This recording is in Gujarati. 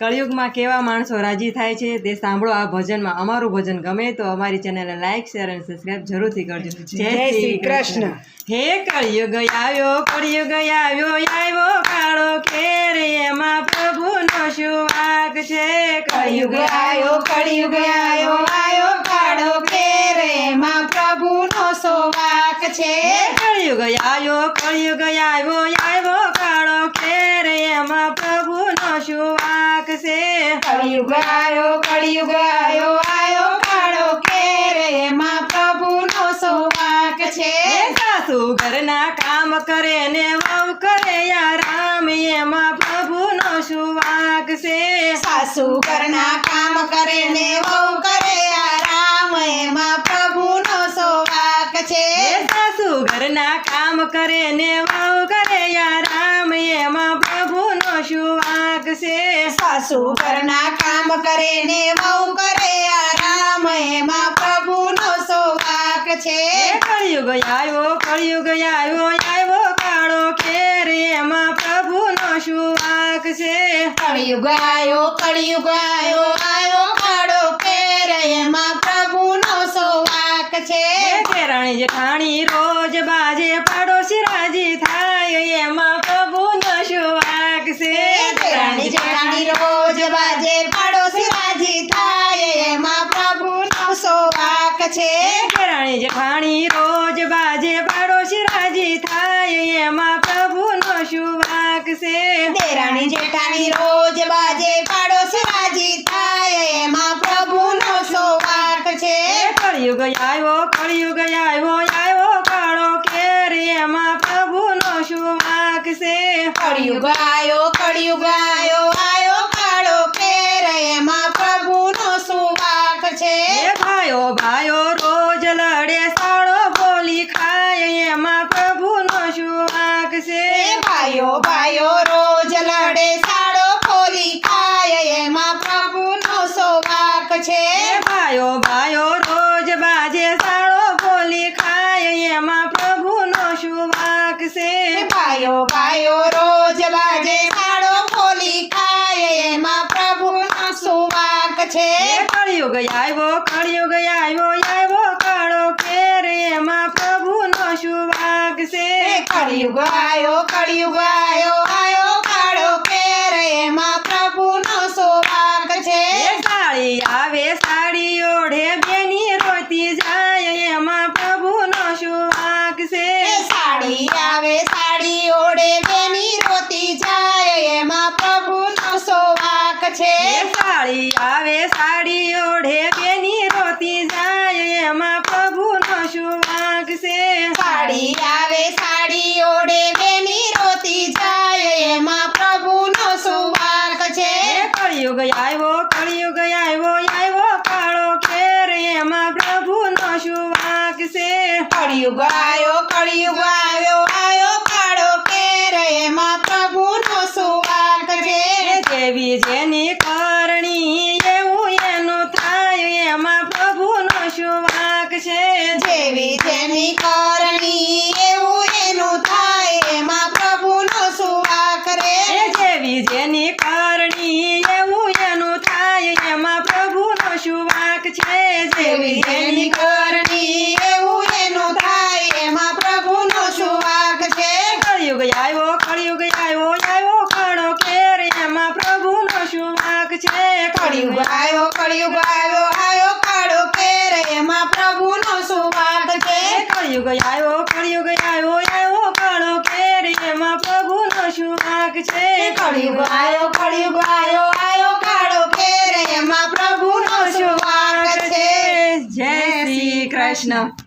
કળિયુગમાં કેવા માણસો રાજી થાય છે તે સાંભળો આ ભજનમાં. અમારું ભજન ગમે તો અમારી ચેનલને લાઈક શેર અને સબસ્ક્રાઇબ જરૂરથી કરજો. જય શ્રી કૃષ્ણ. હે કળિયુગ આવ્યો કળિયુગ આવ્યો આવ્યો કાળો ખેર એમાં પ્રભુનો શું વાક છે? કળિયુગ આયો કળિયુગ આયો આયો કાળો કેર એમાં પ્રભુનો સોવાક છે? કળિયુગ આવ્યો કળિયુગ આવ્યો આવ્યો કાળો ખેર એમાં પ્રભુનો શું વાક કળિયુગ આયો કળિયુગ આયો આયો કાળો કેર. એમાં પ્રભુનો સોવાક છે. સાસુ ઘરના કામ કરે ને વહુ કરે યા રામ એમાં પ્રભુનો શું વાક છે. સાસુ ઘરના કામ કરે ને વહુ કરે આરામ એમાં પ્રભુનો સોવાક છે. સાસુ ઘરના કામ કરે ને વહુ કરે યા સાસુ ઘરના કામ કરે ને વહુ કરે આરામ એમાં પ્રભુનો સોવાક છે. કળિયુગ આવ્યો કળિયુગ આવ્યો આવ્યો કાળો ખેર એમાં પ્રભુનો શું વાક છે. કળિયુગ આવ્યો કળિયુગ આવ્યો આવ્યો કાળો કેર એમાં પ્રભુનો સોવાક છે. દેરાણી જેઠાણી રોજ બાજે પાડોશી રાજી થાય એમાં પ્રભુનો શું વાક છે દેરાણી જેઠાણી રોજ બાજે પાડોશી રાજી થાય એમાં પ્રભુનો સોવાક છે? દેરાણી જેઠાણી રોજ બાજે પાડોશી રાજી થાય એમાં પ્રભુનો શું વાક છે? દેરાણી જેઠાણી રોજ બાજે પાડોશી રાજી થાય એમાં પ્રભુનો વાક છે? કળિયુગ આવ્યો કળિયુગ આવ્યો આવ્યો કાળો કેર એમાં પ્રભુનો શું વાક છે? કળિયુગ આયો કળિયુગ આવ્યો આવ્યો કાળો કેર એમાં પ્રભુનો સુવાક છે? ભાઈઓ ભાયો ભાયો રોજ લડે સાળો બોલી ખાય એમાં પ્રભુનો શું વાક છે એ ભાઈઓ ભાઈઓ રોજ લડે સાડો ખોલી ખાય. એમાં પ્રભુનો સોવાક છે. ભાયો ભાયો રોજ બાજે સાડો ખોલી ખાય. એમાં પ્રભુનો શું વાક છે ભાઈઓ ભાઈઓ રોજ બાજે સાડો ખોલી ખાય. એમાં પ્રભુનો સુવાક છે. કળિયુગ આવ્યો કળિયુગ આવ્યો આવ્યો કાળો કેર એમાં પ્રભુનો શું વાક છે એ કળિયુગ આયો કળિયુગ આયો આયો કાળો કેર એમાં પ્રભુનો સોવાક છે. સાડી આવે સાડી ઓઢે બેની રોતી જાય એમાં પ્રભુનો વાક છે. સાડી આવે સાડી ઓઢે બેની રોતી જાય એમાં પ્રભુનો સોવાક છે. સાડી આવે સાડી ઓઢે બેની રોતી જાય એમાં પ્રભુનો શું વાક છે સાડી આવે સાડી ઓળે બેની રોતી જાય એમાં પ્રભુનો સુવાક છે એ કળિયુગ આવ્યો કળિયુગ આવ્યો આવ્યો કાળો ખેર એમાં પ્રભુનો શું વાક છે કળિયુગ આવ્યો કળિયુગ આવ્યો આવ્યો કાળો કેર એમાં પ્રભુનો સુવાક છે. જેવી જેની કરણી એવું એનું થાય. એમાં પ્રભુનો શું વાક છે. જેવી જેની કરણી એવું એનું થાય. એમાં પ્રભુનો સુવાક રે. જેવી જેની કરણી એવું એનું થાય. એમાં પ્રભુનો શું વાક છે. જેવી જેની કરણી એવું એનું થાય એમાં પ્રભુનો સુવાક છે કળિયુગ આવ્યો કળિયુગ આવ્યો આવ્યો કાળો કેર એમાં પ્રભુનો શું વાક છે કળિયુગ આવ્યો કળિયુગ આવ્યો આવ્યો કાળો કેર એમાં પ્રભુનો સુવાક છે. કળિયુગ આવ્યો કળિયુગ આવ્યો આવ્યો કાળો કેર એમાં પ્રભુનો વાક છે. કળિયુગ આવ્યો કળિયુગ આવ્યો આવ્યો કાળો કેર એમાં પ્રભુનો સુવાક છે. જય શ્રી કૃષ્ણ.